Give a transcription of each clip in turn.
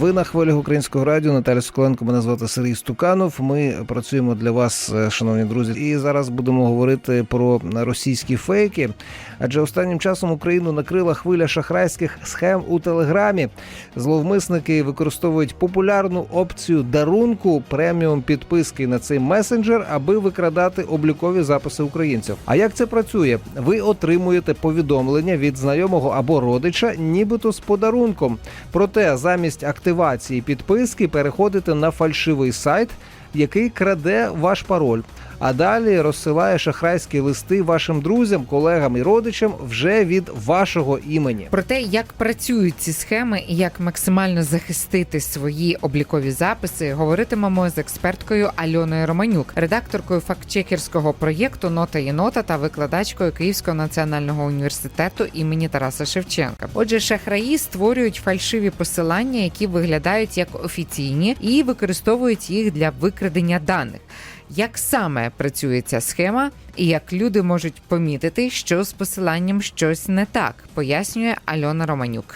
Ви на хвилях українського радіо Наталя Соколенко. Мене звати Сергій Стуканов. Ми працюємо для вас, е, шановні друзі. І зараз будемо говорити про російські фейки. Адже останнім часом Україну накрила хвиля шахрайських схем у телеграмі. Зловмисники використовують популярну опцію дарунку преміум підписки на цей месенджер, аби викрадати облікові записи українців. А як це працює? Ви отримуєте повідомлення від знайомого або родича, нібито з подарунком. Проте замість активації підписки переходите на фальшивий сайт, який краде ваш пароль. А далі розсилає шахрайські листи вашим друзям, колегам і родичам вже від вашого імені. Про те, як працюють ці схеми і як максимально захистити свої облікові записи, говоритимемо з експерткою Альоною Романюк, редакторкою фактчекерського проєкту Нота єнота та викладачкою Київського національного університету імені Тараса Шевченка. Отже, шахраї створюють фальшиві посилання, які виглядають як офіційні, і використовують їх для викрадення даних. Як саме працює ця схема, і як люди можуть помітити, що з посиланням щось не так, пояснює Альона Романюк.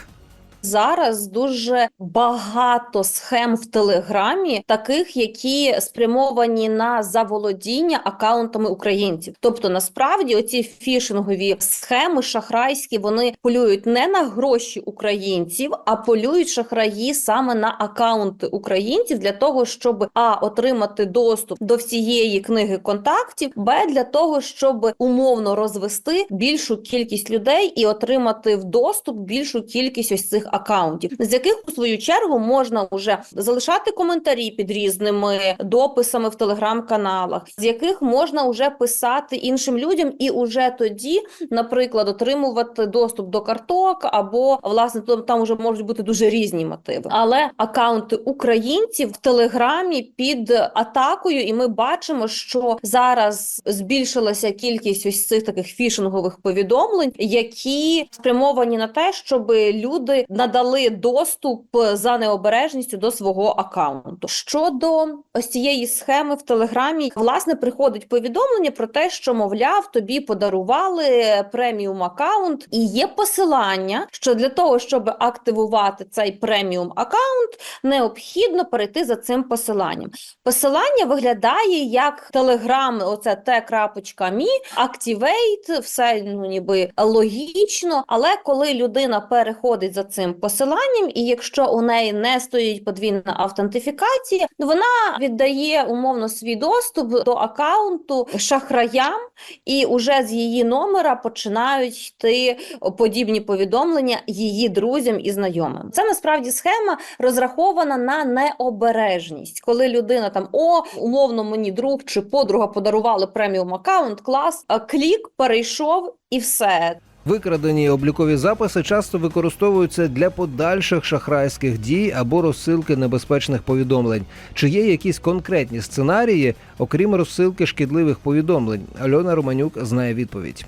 Зараз дуже багато схем в Телеграмі, таких, які спрямовані на заволодіння акаунтами українців. Тобто, насправді, оці фішингові схеми шахрайські вони полюють не на гроші українців, а полюють шахраї саме на акаунти українців для того, щоб а отримати доступ до всієї книги контактів, б для того, щоб умовно розвести більшу кількість людей і отримати в доступ більшу кількість ось цих акаунтів, з яких у свою чергу можна вже залишати коментарі під різними дописами в телеграм-каналах, з яких можна вже писати іншим людям, і уже тоді, наприклад, отримувати доступ до карток, або власне там, вже можуть бути дуже різні мотиви. Але акаунти українців в телеграмі під атакою, і ми бачимо, що зараз збільшилася кількість ось цих таких фішингових повідомлень, які спрямовані на те, щоб люди надали доступ за необережністю до свого акаунту. Щодо ось цієї схеми в телеграмі, власне, приходить повідомлення про те, що мовляв, тобі подарували преміум акаунт, і є посилання, що для того, щоб активувати цей преміум акаунт, необхідно перейти за цим посиланням. Посилання виглядає як телеграм, оце t.me, activate, все ну ніби логічно. Але коли людина переходить за цим посиланням, і якщо у неї не стоїть подвійна автентифікація, вона віддає умовно свій доступ до акаунту шахраям, і уже з її номера починають йти подібні повідомлення її друзям і знайомим. Це насправді схема розрахована на необережність, коли людина там о умовно мені друг чи подруга подарували преміум акаунт, клас, клік перейшов і все. Викрадені облікові записи часто використовуються для подальших шахрайських дій або розсилки небезпечних повідомлень. Чи є якісь конкретні сценарії, окрім розсилки шкідливих повідомлень? Альона Романюк знає відповідь.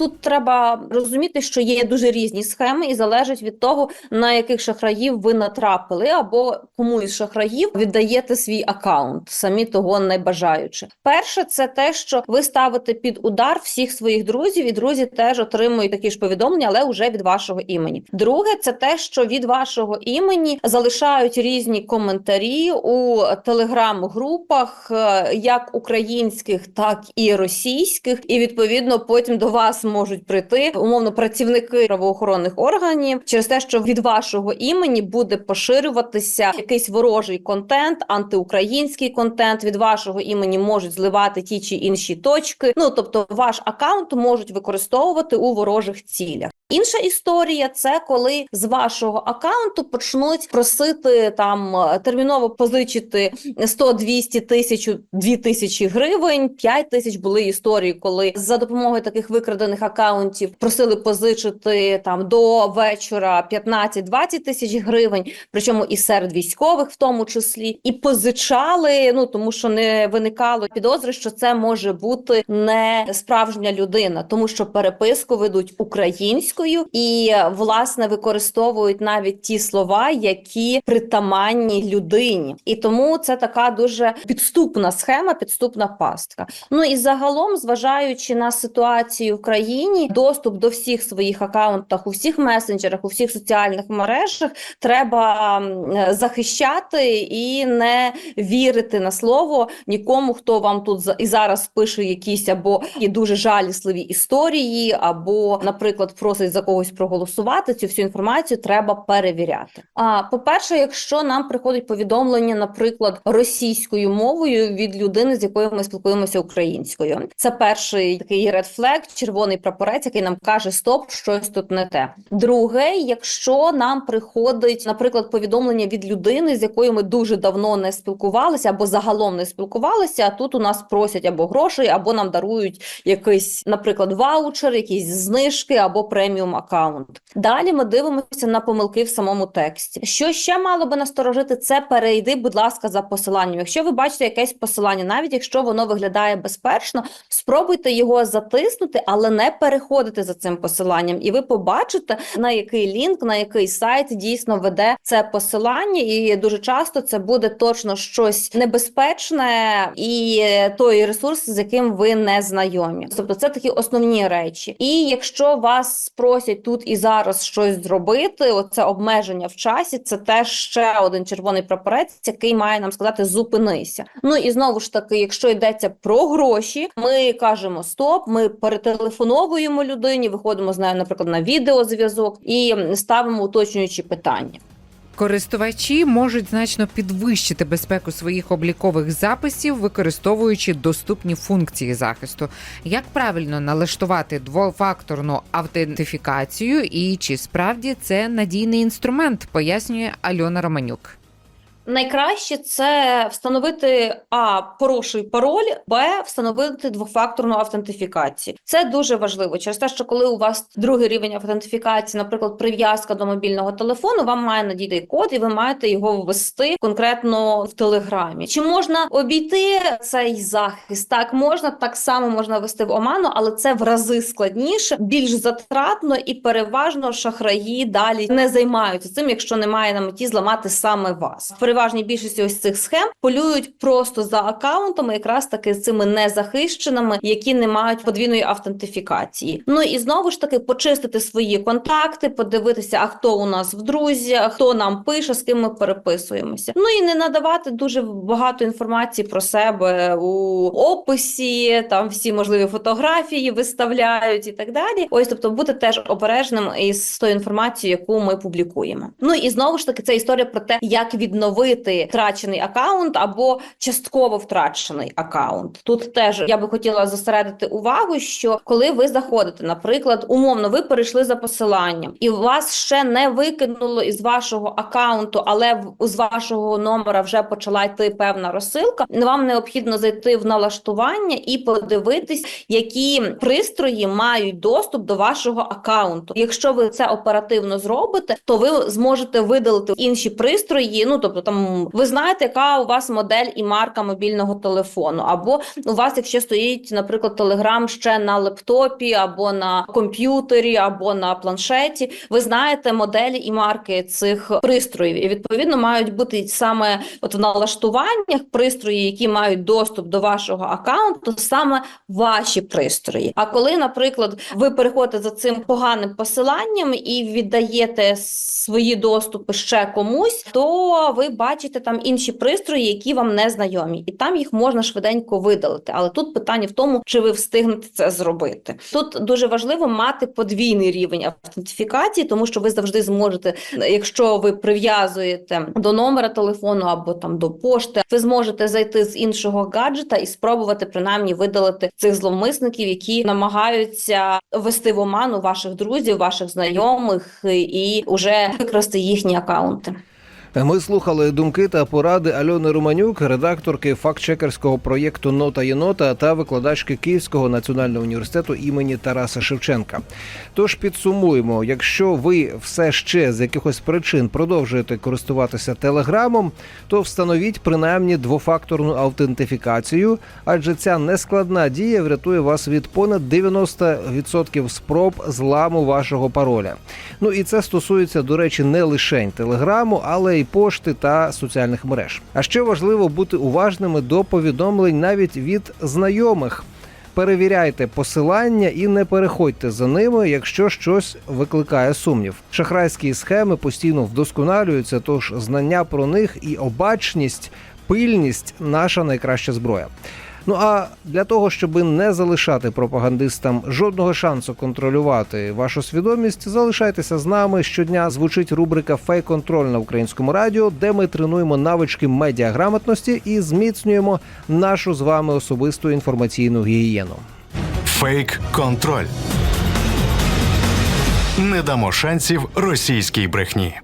Тут треба розуміти, що є дуже різні схеми, і залежить від того, на яких шахраїв ви натрапили, або кому із шахраїв віддаєте свій акаунт, самі того не бажаючи. Перше, це те, що ви ставите під удар всіх своїх друзів, і друзі теж отримують такі ж повідомлення, але вже від вашого імені. Друге, це те, що від вашого імені залишають різні коментарі у телеграм-групах, е, як українських, так і російських, і відповідно потім до вас можуть прийти умовно працівники правоохоронних органів через те, що від вашого імені буде поширюватися якийсь ворожий контент, антиукраїнський контент. Від вашого імені можуть зливати ті чи інші точки. Ну тобто, ваш акаунт можуть використовувати у ворожих цілях. Інша історія це коли з вашого акаунту почнуть просити там терміново позичити 100, 200 тисяч, 2 тисячі гривень, 5 тисяч були історії, коли за допомогою таких викрадених акаунтів просили позичити там до вечора 15-20 тисяч гривень, причому і серед військових, в тому числі, і позичали. Ну тому що не виникало підозри, що це може бути не справжня людина, тому що переписку ведуть українською. Українською і власне використовують навіть ті слова, які притаманні людині, і тому це така дуже підступна схема, підступна пастка. Ну і загалом, зважаючи на ситуацію в країні, доступ до всіх своїх акаунтах, у всіх месенджерах, у всіх соціальних мережах треба е, захищати і не вірити на слово нікому, хто вам тут і зараз пише якісь або дуже жалісливі історії, або, наприклад, просить за когось проголосувати. Цю всю інформацію треба перевіряти. А по-перше, якщо нам приходить повідомлення, наприклад, російською мовою від людини, з якою ми спілкуємося українською, це перший такий red flag, червоний прапорець, який нам каже: Стоп, щось тут не те. Друге, якщо нам приходить, наприклад, повідомлення від людини, з якою ми дуже давно не спілкувалися, або загалом не спілкувалися, а тут у нас просять або грошей, або нам дарують якийсь, наприклад, ваучер, якісь знижки або преміум аккаунт. Далі ми дивимося на помилки в самому тексті. Що ще мало би насторожити, це перейди, будь ласка, за посиланням. Якщо ви бачите якесь посилання, навіть якщо воно виглядає безпечно, спробуйте його затиснути, але не переходити за цим посиланням, і ви побачите на який лінк, на який сайт дійсно веде це посилання, і дуже часто це буде точно щось небезпечне і той ресурс, з яким ви не знайомі. Тобто, це такі основні речі. І якщо вас просять тут і зараз щось зробити, оце обмеження в часі, це теж ще один червоний прапорець, який має нам сказати зупинися. Ну і знову ж таки, якщо йдеться про гроші, ми кажемо стоп, ми перетелефоновуємо людині, виходимо з нею, наприклад, на відеозв'язок і ставимо уточнюючі питання. Користувачі можуть значно підвищити безпеку своїх облікових записів, використовуючи доступні функції захисту. Як правильно налаштувати двофакторну автентифікацію і чи справді це надійний інструмент, пояснює Альона Романюк. Найкраще це встановити а хороший пароль, б встановити двофакторну автентифікацію. Це дуже важливо через те, що коли у вас другий рівень автентифікації, наприклад, прив'язка до мобільного телефону, вам має надійти код, і ви маєте його ввести конкретно в телеграмі. Чи можна обійти цей захист? Так можна так само можна ввести в оману, але це в рази складніше, більш затратно і переважно шахраї далі не займаються цим, якщо немає на меті зламати саме вас. Переважній більшості ось цих схем полюють просто за акаунтами, якраз таки з цими незахищеними, які не мають подвійної автентифікації. Ну і знову ж таки почистити свої контакти, подивитися, а хто у нас в друзях, хто нам пише, з ким ми переписуємося. Ну і не надавати дуже багато інформації про себе у описі, там всі можливі фотографії виставляють і так далі. Ось, тобто, бути теж обережним із тою інформацією, яку ми публікуємо. Ну і знову ж таки, це історія про те, як відновити втрачений акаунт або частково втрачений акаунт. Тут теж я би хотіла зосередити увагу, що коли ви заходите, наприклад, умовно, ви перейшли за посиланням, і вас ще не викинуло із вашого акаунту, але з вашого номера вже почала йти певна розсилка. Вам необхідно зайти в налаштування і подивитись, які пристрої мають доступ до вашого акаунту. Якщо ви це оперативно зробите, то ви зможете видалити інші пристрої. Ну тобто, там ви знаєте, яка у вас модель і марка мобільного телефону, або у вас, якщо стоїть, наприклад, телеграм ще на лептопі, або на комп'ютері, або на планшеті, ви знаєте моделі і марки цих пристроїв, і відповідно мають бути саме от в налаштуваннях пристрої, які мають доступ до вашого акаунту, саме ваші пристрої. А коли, наприклад, ви переходите за цим поганим посиланням і віддаєте свої доступи ще комусь, то ви бачите там інші пристрої, які вам не знайомі, і там їх можна швиденько видалити. Але тут питання в тому, чи ви встигнете це зробити. Тут дуже важливо мати подвійний рівень автентифікації, тому що ви завжди зможете, якщо ви прив'язуєте до номера телефону або там до пошти, ви зможете зайти з іншого гаджета і спробувати принаймні видалити цих зловмисників, які намагаються ввести в оману ваших друзів, ваших знайомих і уже викрасти їхні акаунти. Ми слухали думки та поради Альони Романюк, редакторки фактчекерського проєкту Нота єнота та викладачки Київського національного університету імені Тараса Шевченка. Тож підсумуємо, якщо ви все ще з якихось причин продовжуєте користуватися телеграмом, то встановіть принаймні двофакторну аутентифікацію, адже ця нескладна дія врятує вас від понад 90% спроб зламу вашого пароля. Ну і це стосується, до речі, не лише телеграму, але й пошти та соціальних мереж. А ще важливо бути уважними до повідомлень навіть від знайомих. Перевіряйте посилання і не переходьте за ними, якщо щось викликає сумнів. Шахрайські схеми постійно вдосконалюються, тож знання про них і обачність, пильність наша найкраща зброя. Ну а для того, щоб не залишати пропагандистам жодного шансу контролювати вашу свідомість, залишайтеся з нами. Щодня звучить рубрика Фейк-контроль на українському радіо, де ми тренуємо навички медіаграмотності і зміцнюємо нашу з вами особисту інформаційну гігієну. Фейк-контроль. Не дамо шансів російській брехні.